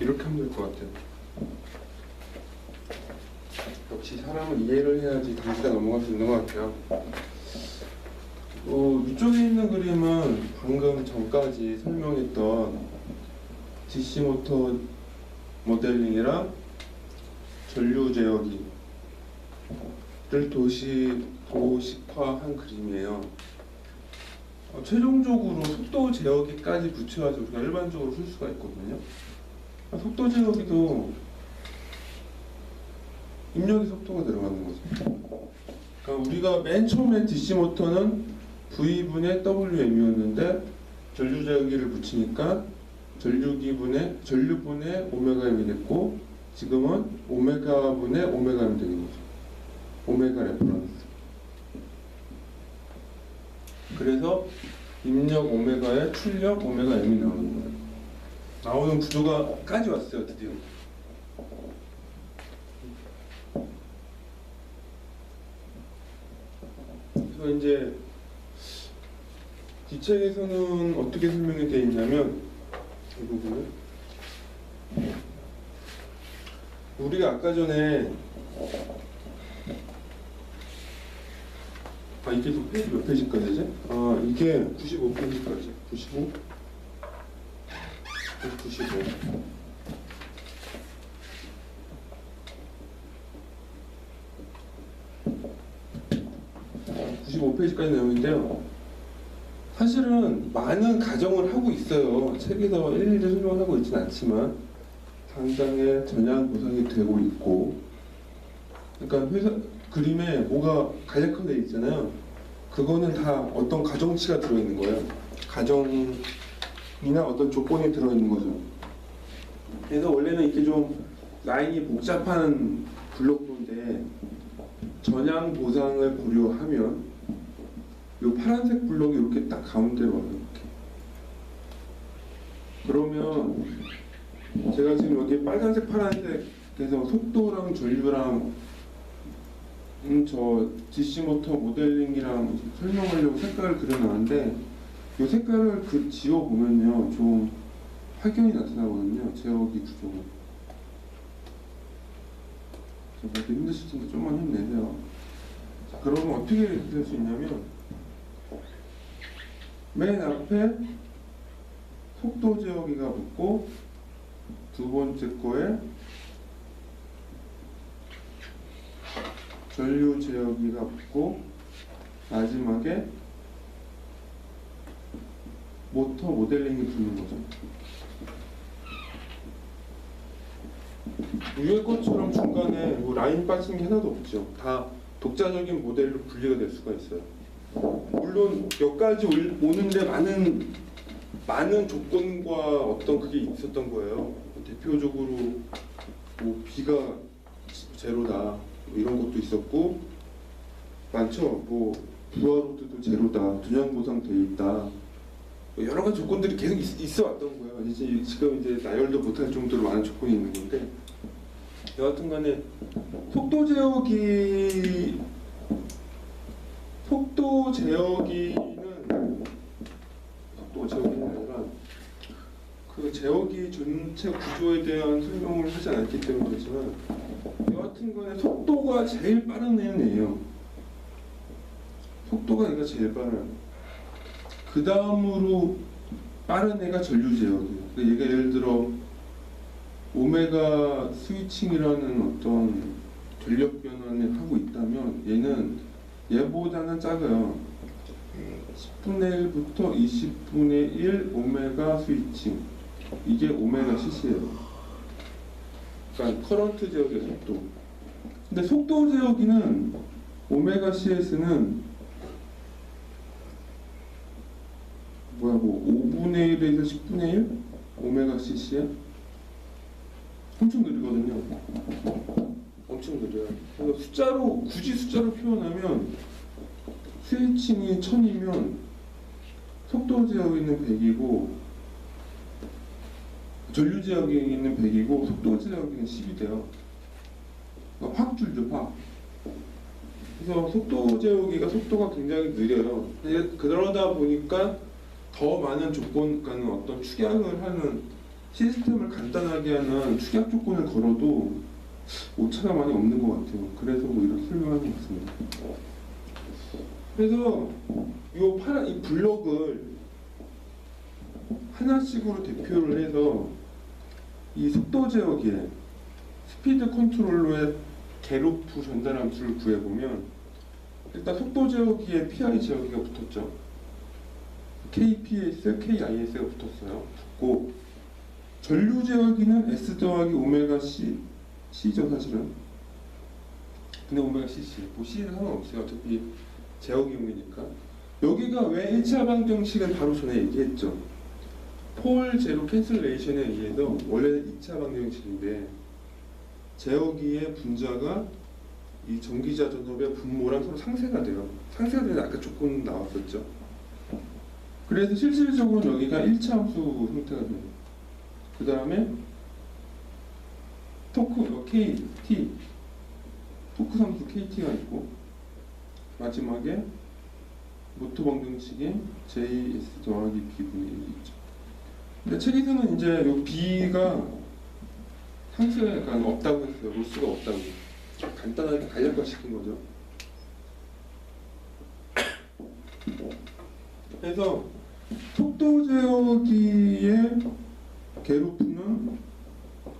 이렇게 하면 될 것 같아요. 역시 사람은 이해를 해야지 당시가 넘어갈 수 있는 것 같아요. 어, 위쪽에 있는 그림은 방금 전까지 설명했던 DC 모터 모델링이랑 전류 제어기를 도시 도식화한 그림이에요. 어, 최종적으로 속도 제어기까지 붙여야지 우리가 일반적으로 쓸 수가 있거든요. 아, 속도 제어기도 입력의 속도가 들어가는 거죠. 그러니까 우리가 맨 처음에 DC 모터는 V분의 WM이었는데 전류 제어기를 붙이니까 전류기분의 전류분의 오메가 M이 됐고 지금은 오메가분의 오메가 M 되는 거죠. 오메가 레퍼런스. 그래서 입력 오메가에 출력 오메가 M이 나오는 거예요. 나오는 구조가까지 왔어요, 드디어. 그래서 이제 뒷책에서는 어떻게 설명이 되어 있냐면 이 부분은 우리가 아까 전에 아 이게 또 페이지 몇 페이지까지지? 아 이게 95페이지까지 95 95 95 페이지까지 내용인데요. 사실은 많은 가정을 하고 있어요. 책에서 일일이 설명을 하고 있지는 않지만 상당의 전향 보상이 되고 있고 그러니까 회사 그림에 뭐가 간략화되어 있잖아요. 그거는 다 어떤 가정치가 들어있는 거예요. 가정 이나 어떤 조건이 들어있는 거죠. 그래서 원래는 이렇게 좀 라인이 복잡한 블록인데 전향 보상을 고려하면 이 파란색 블록이 이렇게 딱 가운데로 와요. 이렇게. 그러면 제가 지금 여기 빨간색, 파란색에서 속도랑 전류랑 음, 저 DC 모터 모델링이랑 설명하려고 색깔을 그려놨는데 이 색깔을 그 지워 보면요 좀 확연히 나타나거든요 제어기 구조가. 좀 힘드실 텐데 좀만 힘내세요. 자, 그러면 어떻게 될 수 있냐면 맨 앞에 속도 제어기가 붙고 두 번째 거에 전류 제어기가 붙고 마지막에 모터 모델링이 붙는 거죠. 위에 것처럼 중간에 뭐 라인 빠진 게 하나도 없죠. 다 독자적인 모델로 분리가 될 수가 있어요. 물론 여기까지 올- 오는데 많은 많은 조건과 어떤 그게 있었던 거예요. 대표적으로 뭐 비가 제로다 뭐 이런 것도 있었고 많죠. 뭐 부하로드도 제로다, 분양 보상 돼 있다. 뭐 여러 가지 조건들이 계속 있, 어 왔던 거예요. 이제 지금 이제 나열도 못할 정도로 많은 조건이 있는 건데 여하튼간에 속도 제어기 속도 제어기는 속도 제어기는 아니라 그 제어기 전체 구조에 대한 설명을 하지 않았기 때문에 그렇지만 여하튼간에 속도가 제일 빠른 애는 얘예요. 속도가 얘가 제일 빠르요. 그 다음으로 빠른 애가 전류 제어기예요. 그러니까 얘가 예를 들어 오메가 스위칭이라는 어떤 전력 변환을 하고 있다면 얘는 얘보다는 작아요. 10분의 1부터 20분의 1 오메가 스위칭. 이게 오메가 cc예요. 그러니까 커런트 제어기의 속도. 근데 속도 제어기는 오메가 cs는 뭐야 뭐 5분의 1에서 10분의 1 오메가 cc야? 엄청 느리거든요. 엄청 느려요. 그래서 숫자로 굳이 숫자로 표현하면 스위칭이 1000이면 속도 제어기는 100이고 전류 제어기는 100이고 속도 제어기는 10이 돼요. 그러니까 확 줄죠, 확. 그래서 속도 제어기가 속도가 굉장히 느려요. 근데 그러다 보니까 더 많은 조건, 그러니까 어떤 축약을 하는 시스템을 간단하게 하는 축약 조건을 걸어도 오차가 많이 없는 것 같아요. 그래서 뭐 이렇게 설명하는 것 같습니다. 그래서 이 파란 이 블럭을 하나씩으로 대표를 해서 이 속도 제어기에 스피드 컨트롤러의 게로프 전달 함수를 구해보면 일단 속도 제어기에 PI 제어기가 붙었죠. KPS, KIS가 붙었어요. 붙고 전류 제어기는 S 더하기 오메가 C C죠 사실은. 근데 오메가 CC 뭐 C는 상관없어요. 어차피 제어 기용이니까. 여기가 왜 1차 방정식은 바로 전에 얘기했죠. 폴 제로 캔슬레이션에 의해서 원래 2차 방정식인데 제어기의 분자가 이 전기자 전압의 분모랑 서로 상쇄가 돼요. 상쇄가 되는 아까 조건 나왔었죠. 그래서 실질적으로 여기가 1차 함수 형태가 돼요. 그 다음에 토크 어, K, T 토크 함수 KT가 있고 마지막에 모토 방정식에 JS 더하기 B분의 1이 있죠. 근데 책에서는 이제 요 B가 상수가 약간 없다고 했어요. 로스가 없다고. 간단하게 간략화 시킨 거죠. 그래서 속도 제어기의 게로프는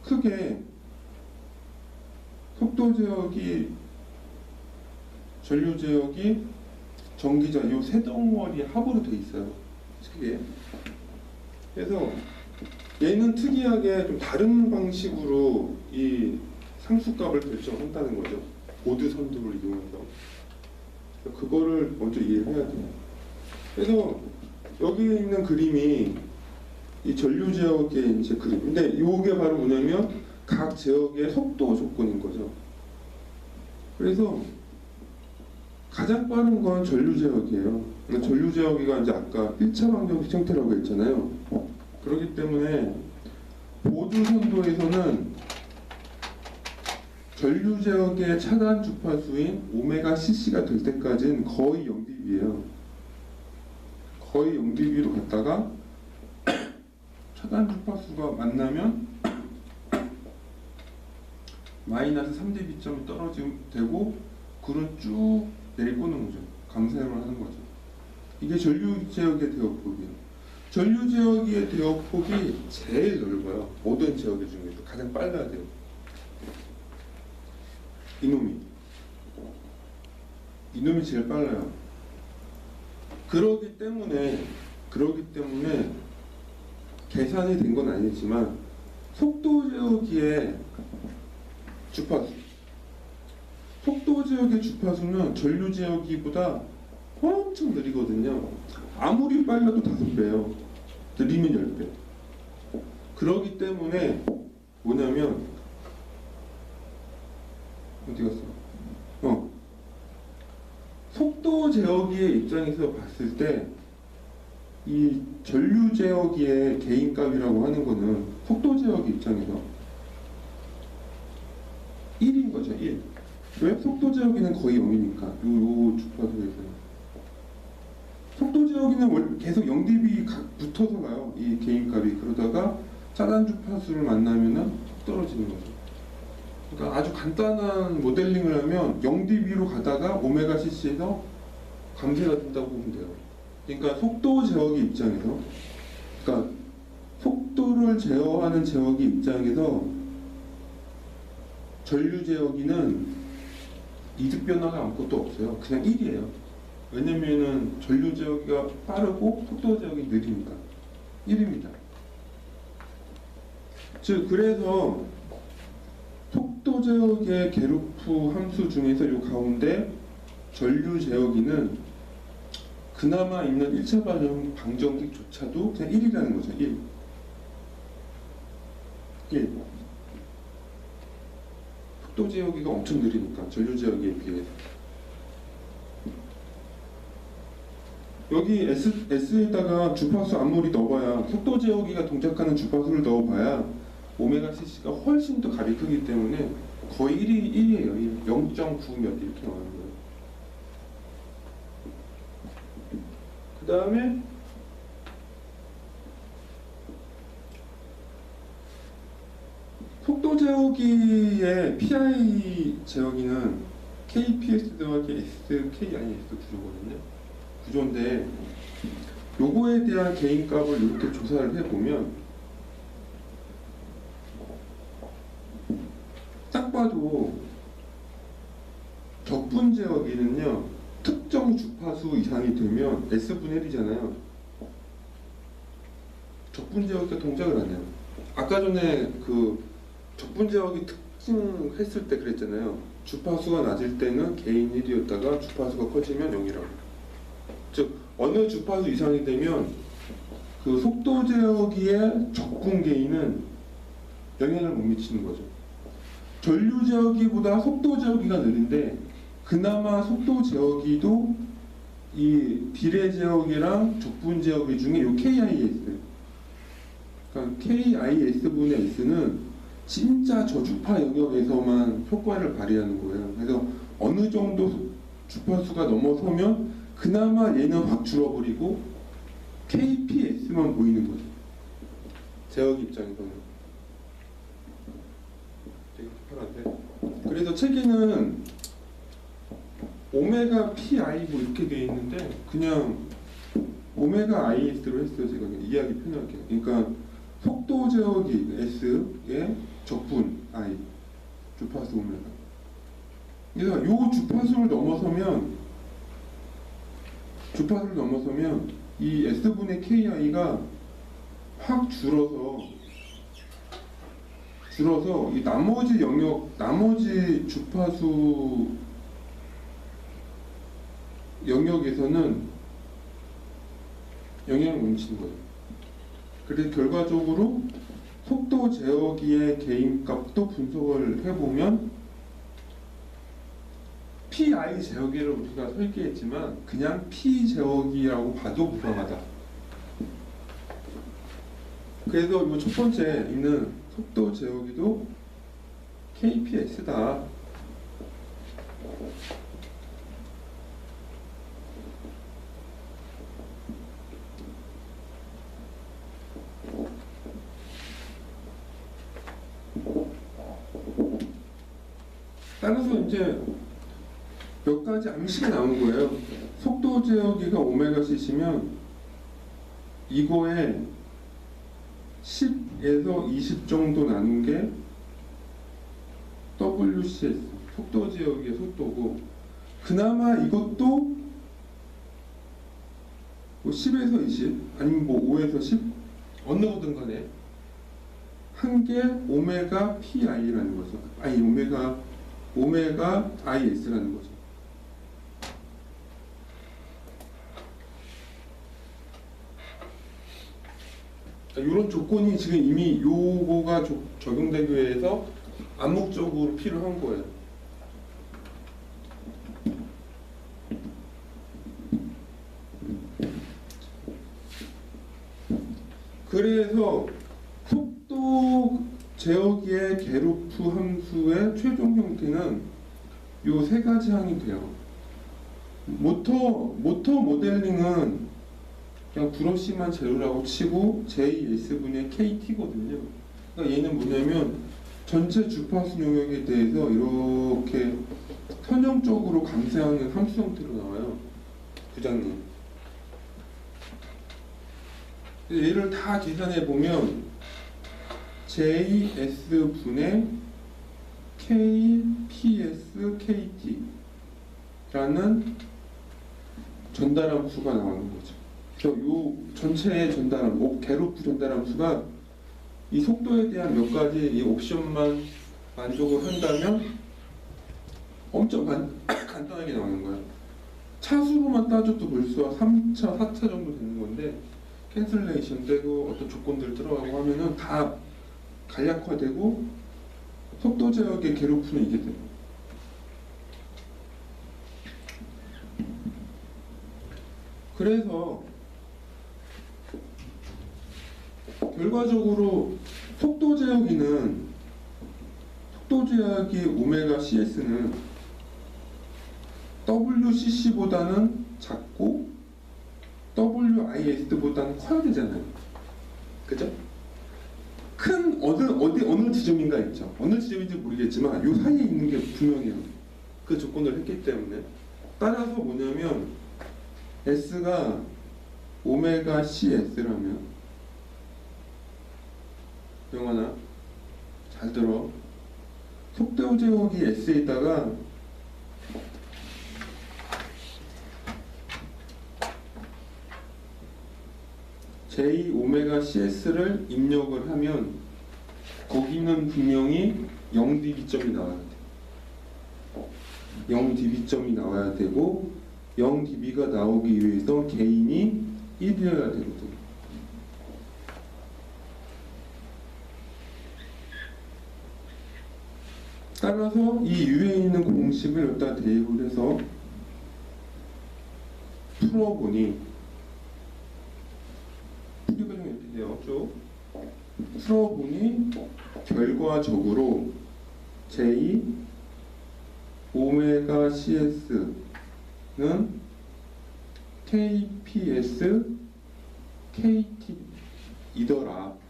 크게 속도 제어기, 전류 제어기, 전기자 이세 덩어리 합으로 돼 있어요. 크게. 그래서 얘는 특이하게 좀 다른 방식으로 이 상수값을 결정한다는 거죠. 보드 선두를 이용해서. 그거를 먼저 이해해야 돼요. 그래서 여기 있는 그림이 이 전류 제어기의 이제 그림. 근데 이게 바로 뭐냐면 각 제어기의 속도 조건인 거죠. 그래서 가장 빠른 건 전류 제어기예요. 전류 제어기가 이제 아까 1차 방정식 형태라고 했잖아요. 그렇기 때문에 보드 선도에서는 전류 제어기의 차단 주파수인 오메가 cc가 될 때까지는 거의 0dB예요. 거의 0dB로 갔다가 차단 주파수가 만나면 마이너스 3dB점이 떨어지면 되고 그는 쭉 내리꼬는 거죠. 감쇄를 하는 거죠. 이게 전류 제어기의 대역폭이에요. 전류 제어기의 대역폭이 제일 넓어요. 모든 제어기 중에서 가장 빨라야 돼요. 이놈이 이놈이 제일 빨라요. 그러기 때문에 그러기 때문에 계산이 된 건 아니지만 속도 제어기의 주파수 속도 제어기의 주파수는 전류 제어기보다 엄청 느리거든요. 아무리 빨라도 다섯 배요. 느리면 열 배. 그러기 때문에 뭐냐면 어디 갔어? 어. 속도 제어기의 입장에서 봤을 때 이 전류 제어기의 개인값이라고 하는 거는 속도 제어기 입장에서 1인 거죠, 1. 왜? 속도 제어기는 거의 0이니까. 요, 요 주파수에서는. 속도 제어기는 월- 계속 0dB 각 붙어서 가요. 이 개인값이. 그러다가 차단 주파수를 만나면은 떨어지는 거죠. 그러니까 아주 간단한 모델링을 하면 0dB로 가다가 오메가 cc에서 감쇄가 된다고 보면 돼요. 그러니까 속도 제어기 입장에서, 그러니까 속도를 제어하는 제어기 입장에서 전류 제어기는 이득 변화가 아무것도 없어요. 그냥 1이에요. 왜냐면은 전류 제어기가 빠르고 속도 제어기 느리니까 1입니다. 즉 그래서 속도 제어기의 게루프 함수 중에서 이 가운데 전류 제어기는 그나마 있는 1차 방정, 방정식조차도 그냥 1이라는 거죠. 1. 1. 속도 제어기가 엄청 느리니까 전류 제어기에 비해서. 여기 S, S에다가 주파수 아무리 넣어봐야 속도 제어기가 동작하는 주파수를 넣어봐야 오메가 cc가 훨씬 더 값이 크기 때문에 거의 1이 1이에요. 0.9몇 이렇게 나오는 거예요. 그 다음에 속도 제어기의 PI 제어기는 KPS 더하기 SKIS 구조거든요. 구조인데 요거에 대한 개인값을 이렇게 조사를 해보면 딱 봐도 적분 제어기는요 특정 주파수 이상이 되면 S분의 1이잖아요. 적분 제어기가 동작을 안 해요. 아까 전에 그 적분 제어기 특징 했을 때 그랬잖아요. 주파수가 낮을 때는 개인 1이었다가 주파수가 커지면 0이라고 즉 어느 주파수 이상이 되면 그 속도 제어기의 적분 개인은 영향을 못 미치는 거죠 전류 제어기보다 속도 제어기가 느린데 그나마 속도 제어기도 이 비례 제어기랑 적분 제어기 중에 요 KIS 그러니까 KIS 분의 S는 진짜 저주파 영역에서만 효과를 발휘하는 거예요. 그래서 어느 정도 소- 주파수가 넘어서면 그나마 얘는 확 줄어버리고 KPS만 보이는 거죠. 제어기 입장에서는. 되게 불편한데. 그래서 책에는 오메가 PI 뭐 이렇게 돼 있는데 그냥 오메가 IS로 했어요 제가 이해하기 편하게. 그러니까 속도 제어기 S의 적분 I 주파수 오메가. 그래서 요 주파수를 넘어서면 주파수를 넘어서면 이 S분의 KI가 확 줄어서 줄어서 이 나머지 영역 나머지 주파수 영역에서는 영향을 못 미치는 거예요. 그래서 결과적으로 속도 제어기의 개인값도 분석을 해보면 PI 제어기를 우리가 설계했지만 그냥 P 제어기라고 봐도 무방하다. 그래서 이첫 번째 있는 속도 제어기도 KPS다. 따라서 이제 몇 가지 암시가 나온 거예요. 속도 제어기가 오메가 C시면 이거에 10에서 20 정도 나눈 게 WCS 속도 제어기의 속도고 그나마 이것도 뭐 10에서 20 아니면 뭐 5에서 10 어느 거든 간에 한 게 오메가 PI라는 거죠. 아니 오메가 오메가 IS라는 거죠. 이런 조건이 지금 이미 요거가 조- 적용되기 위해서 암묵적으로 필요한 거예요. 그래서 속도 제어기의 게루프 함수의 최종 형태는 요 세 가지 항이 돼요. 모터 모터 모델링은 그냥 브러쉬만 제로라고 치고 JS분의 KT거든요. 그러니까 얘는 뭐냐면 전체 주파수 영역에 대해서 이렇게 선형적으로 감쇄하는 함수 형태로 나와요. 부장님. 얘를 다 계산해 보면 JS분의 KPS KT라는 전달 함수가 나오는 거죠. 그래서 요 전체의 전달함, 오- 게루프 전달함수가 이 속도에 대한 몇 가지 이 옵션만 만족을 한다면 엄청 간, 간단하게 나오는 거예요. 차수로만 따져도 벌써 3차, 4차 정도 되는 건데 캔슬레이션 되고 어떤 조건들 들어가고 하면은 다 간략화되고 속도 제어의 게루프는 이게 돼요. 그래서 결과적으로 속도 제어기는 속도 제어기 오메가 CS는 WCC보다는 작고 WIS보다는 커야 되잖아요. 그죠? 그큰 어느 어디 어느 지점인가 있죠. 어느 지점인지 모르겠지만 요 사이에 있는 게 분명해요. 그 조건을 했기 때문에 따라서 뭐냐면 S가 오메가 CS라면 영환아 잘 들어 속도 제곱이 S에다가 J 오메가 CS를 입력을 하면 거기는 분명히 0dB점이 나와야 돼. 0dB점이 나와야 되고 0dB가 나오기 위해서 개인이 1이어야 되거든. 따라서 이 위에 있는 공식을 여기다 대입을 해서 풀어보니 풀이 과정이 이렇게 돼요. 쭉 풀어보니 결과적으로 J 오메가 CS는 KPS KT이더라.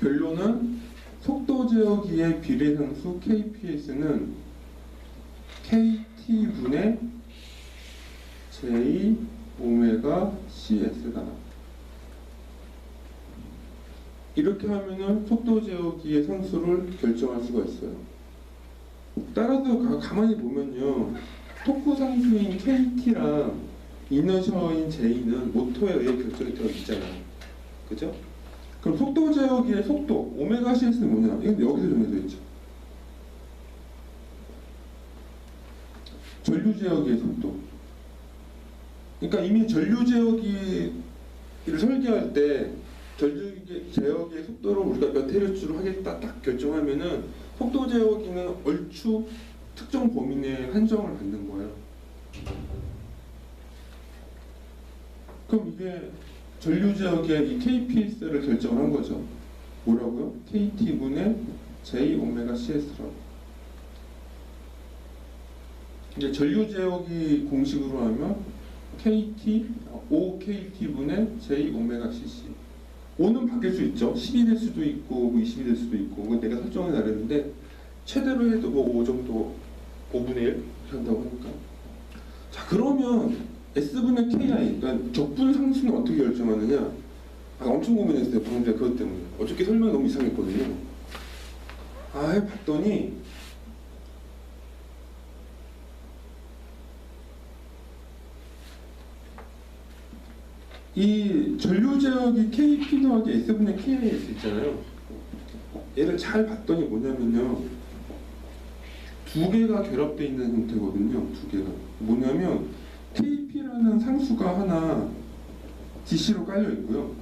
결론은 속도 제어기의 비례상수 KPS는 KT분의 J 오메가 CS다. 이렇게 하면은 속도 제어기의 상수를 결정할 수가 있어요. 따라서 가, 가만히 보면요. 토크 상수인 KT랑 이너셔인 J는 모터에 의해 결정이 되어 있잖아요. 그죠? 그럼 속도 제어기의 속도 오메가 CS는 뭐냐? 이건 여기서 정해져 있죠. 전류 제어기의 속도. 그러니까 이미 전류 제어기를 설계할 때 전류 제어기의 속도를 우리가 몇 헤르츠로 하겠다 딱 결정하면은 속도 제어기는 얼추 특정 범위 내에 한정을 받는 거예요. 그럼 이게 전류 지역의 이 KPS를 결정한 거죠. 뭐라고요? KT분의 J 오메가 CS라고. 이제 전류 제어기 공식으로 하면 KT, OKT분의 J 오메가 CC. 5는 바뀔 수 있죠. 10이 될 수도 있고, 뭐 20이 될 수도 있고, 그건 내가 설정해 나랬는데, 최대로 해도 뭐 5 정도, 5분의 1 이렇게 한다고 하니까. 자, 그러면 S분의 KI, 그러니까 적분 상수는 어떻게 결정하느냐? 아, 엄청 고민했어요, 방금 전에 그것 때문에. 어저께 설명이 너무 이상했거든요. 아, 해봤더니, 이 전류 제어기 KP 더하기 S분의 KIS 있잖아요. 얘를 잘 봤더니 뭐냐면요. 두 개가 결합되어 있는 형태거든요. 두 개가. 뭐냐면 상수가 하나 DC로 깔려 있고요.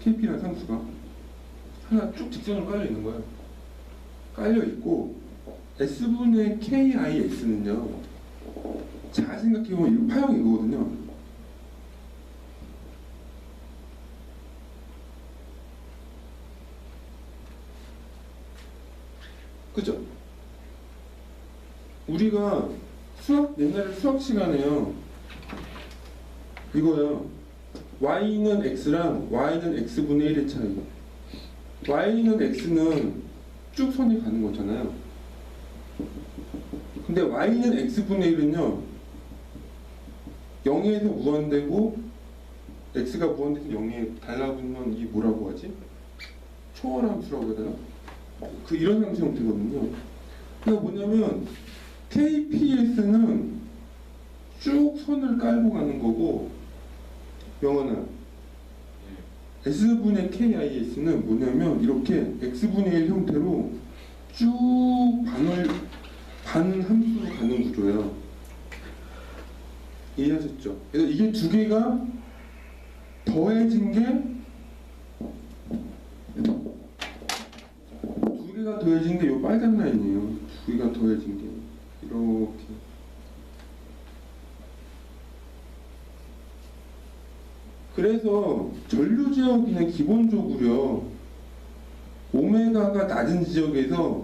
KP라는 상수가 하나 쭉 직선으로 깔려 있는 거예요. 깔려 있고 S분의 KIS는요. 잘 생각해보면 이거 파형 이거거든요. 그죠? 우리가 수학 옛날에 수학 시간에요. 이거요. y는 x랑 y는 x분의 1의 차이. y는 x는 쭉 선이 가는 거잖아요. 근데 y는 x분의 1은요. 0에서 무한대고 x가 무한대에서 0에 달라붙는 이 뭐라고 하지? 초월함수라고 해야 되나? 그 이런 형태 형태거든요. 그러니까 뭐냐면 KPS는 쭉 선을 깔고 가는 거고 영어는 S분의 KIS는 뭐냐면 이렇게 X분의 1 형태로 쭉 반을 반 함수로 가는 구조예요. 이해하셨죠? 그래서 이게 두 개가 더해진 게 두 개가 더해진 게 이 빨간 라인이에요. 두 개가 더해진 게 이렇게. 그래서 전류 지역에는 기본적으로 오메가가 낮은 지역에서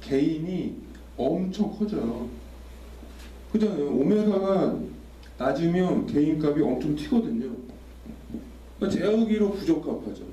개인이 엄청 커져요. 그잖아요. 오메가가 낮으면 개인 값이 엄청 튀거든요. 그러니까 제어기로 부적합하죠.